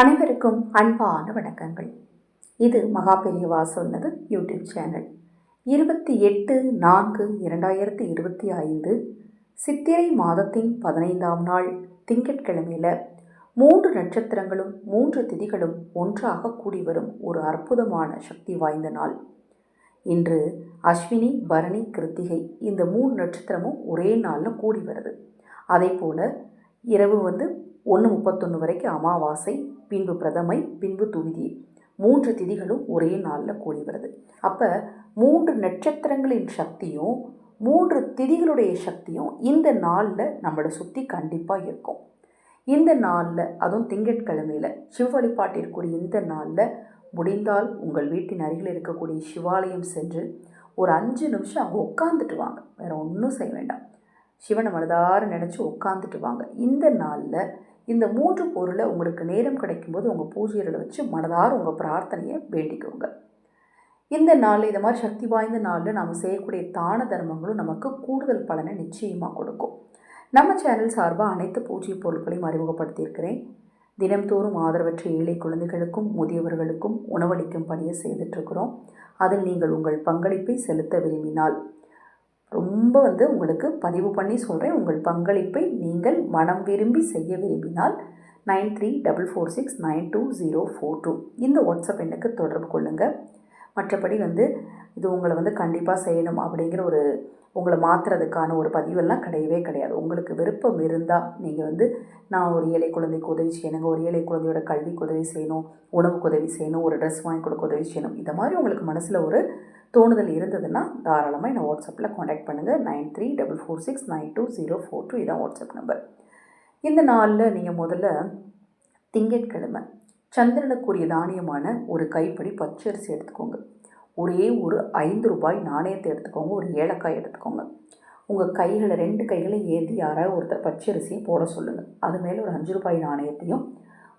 அனைவருக்கும் அன்பான வணக்கங்கள். இது மகா பெரியவா சொன்னது யூடியூப் சேனல். இருபத்தி எட்டு நான்கு இரண்டாயிரத்தி இருபத்தி ஐந்து சித்திரை மாதத்தின் பதினைந்தாம் நாள் திங்கட்கிழமையில் மூன்று நட்சத்திரங்களும் மூன்று திதிகளும் ஒன்றாக கூடி வரும் ஒரு அற்புதமான சக்தி வாய்ந்த நாள். இன்று அஸ்வினி பரணி கிருத்திகை இந்த மூணு நட்சத்திரமும் ஒரே நாளில் கூடி வருது. அதே போல் இரவு வந்து ஒன்று முப்பத்தொன்று வரைக்கும் அமாவாசை பின்பு பிரதமை பின்பு துவிதி. மூன்று திதிகளும் ஒரே நாளில் கூடி வருது. அப்போ மூன்று நட்சத்திரங்களின் சக்தியும் மூன்று திதிகளுடைய சக்தியும் இந்த நாளில் நம்மளை சுற்றி கண்டிப்பாக இருக்கும். இந்த நாளில் அதுவும் திங்கட்கிழமையில் சிவ வழிபாட்டிற்குரிய இந்த நாளில் முடிந்தால் உங்கள் வீட்டின் அருகில் இருக்கக்கூடிய சிவாலயம் சென்று ஒரு அஞ்சு நிமிஷம் அங்கே உட்காந்துட்டு வாங்க. வேறு ஒன்றும் செய்ய வேண்டாம். சிவனை மனதார நினச்சி உட்காந்துட்டு வாங்க. இந்த நாளில் இந்த மூன்று பொருளை உங்களுக்கு நேரம் கிடைக்கும்போது உங்கள் பூஜைகளை வச்சு மனதார உங்கள் பிரார்த்தனையை வேண்டிக்கோங்க. இந்த நாளில் இந்த மாதிரி சக்தி வாய்ந்த நாளில் நாம் செய்யக்கூடிய தான தர்மங்களும் நமக்கு கூடுதல் பலனை நிச்சயமாக கொடுக்கும். நம்ம சேனல் சார்பாக அனைத்து பூஜை பொருட்களையும் அறிமுகப்படுத்தியிருக்கிறேன். தினம்தோறும் ஆதரவற்ற ஏழை குழந்தைகளுக்கும் முதியவர்களுக்கும் உணவளிக்கும் பணியை செய்துட்ருக்குறோம் அதில் நீங்கள் உங்கள் பங்களிப்பை செலுத்த விரும்பினால் ரொம்ப வந்து உங்களுக்கு பதிவு பண்ணி சொல்கிறேன் உங்கள் பங்களிப்பை நீங்கள் மனம் விரும்பி செய்ய விரும்பினால் nine three double four six nine two zero four two. இந்த வாட்ஸ்அப் எண்ணுக்கு தொடர்பு கொள்ளுங்கள் மற்றபடி வந்து இது உங்களை வந்து கண்டிப்பாக செய்யணும் அப்படிங்கிற ஒரு உங்களை மாற்றுறதுக்கான ஒரு பதிவெல்லாம் கிடையவே கிடையாது. உங்களுக்கு விருப்பம் இருந்தால் நீங்கள் வந்து நான் ஒரு ஏழை குழந்தைக்கு உதவி செய்யணுங்க ஒரு ஏழை குழந்தையோட கல்விக்கு உதவி செய்யணும் உணவுக்கு உதவி செய்யணும் ஒரு ட்ரெஸ் வாங்கி கொடுக்க உதவி செய்யணும். இந்த மாதிரி உங்களுக்கு மனசில் ஒரு தோணுதல் இருந்ததுன்னா தாராளமாக என்னை வாட்ஸ்அப்பில் காண்டாக்ட் பண்ணுங்கள் nine three double four six nine two zero four two இதான் வாட்ஸ்அப் நம்பர். இந்த நாளில் நீங்கள் முதல்ல திங்கட்கிழமை சந்திரனுக்குரிய தானியமான ஒரு கைப்படி பச்சரிசி எடுத்துக்கோங்க. ஒரே ஒரு ஐந்து ரூபாய் நாணயத்தை எடுத்துக்கோங்க. ஒரு ஏலக்காய் எடுத்துக்கோங்க. உங்கள் கைகளை ரெண்டு கைகளை ஏந்தி யாராவது ஒருத்தர் பச்சரிசியை போட சொல்லுங்கள் அது மேலே ஒரு அஞ்சு ரூபாய் நாணயத்தையும்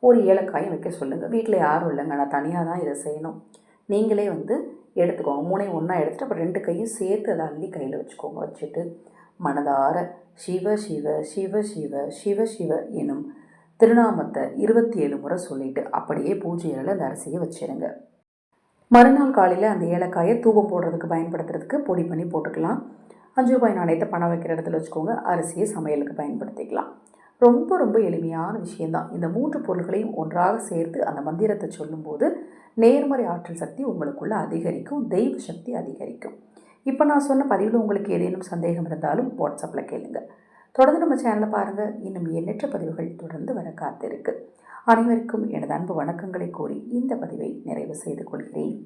ஒரு ஏலக்காயும் வைக்க சொல்லுங்கள் வீட்டில் யாரும் இல்லைங்க. நான் தனியாக தான் இதை செய்யணும். நீங்களே வந்து எடுத்துக்கோங்க. மூணையும் ஒன்றா எடுத்துகிட்டு அப்புறம் ரெண்டு கையும் சேர்த்து அதை அள்ளி கையில் வச்சுக்கோங்க. வச்சுட்டு மனதார சிவ சிவ சிவ சிவ சிவ சிவ எனும் திருநாமத்தை இருபத்தி ஏழு முறை சொல்லிட்டு அப்படியே பூஜையில் அந்த அரிசியை வச்சிருங்க. மறுநாள் காலையில் அந்த ஏலக்காயை தூபம் போடுறதுக்கு பயன்படுத்துறதுக்கு பொடி பண்ணி போட்டுக்கலாம். அஞ்சு ரூபாய் நாணயத்தை பணம் வைக்கிற இடத்துல வச்சுக்கோங்க. அரிசியை சமையலுக்கு பயன்படுத்திக்கலாம். ரொம்ப ரொம்ப எளிமையான விஷயந்தான் இந்த மூன்று பொருள்களையும் ஒன்றாக சேர்த்து அந்த மந்திரத்தை சொல்லும்போது நேர்மறை ஆற்றல் சக்தி உங்களுக்குள்ளே அதிகரிக்கும் தெய்வ சக்தி அதிகரிக்கும். இப்போ நான் சொன்ன பதிவில் உங்களுக்கு ஏதேனும் சந்தேகம் இருந்தாலும் வாட்ஸ்அப்பில் கேளுங்க. தொடர்ந்து நம்ம சேனலை பாருங்கள் இன்னும் எண்ணற்ற பதிவுகள் தொடர்ந்து வர காத்திருக்கு. அனைவருக்கும் எனது அன்பு வணக்கங்களை கூறி இந்த பதிவை நிறைவு செய்து கொள்கிறேன்.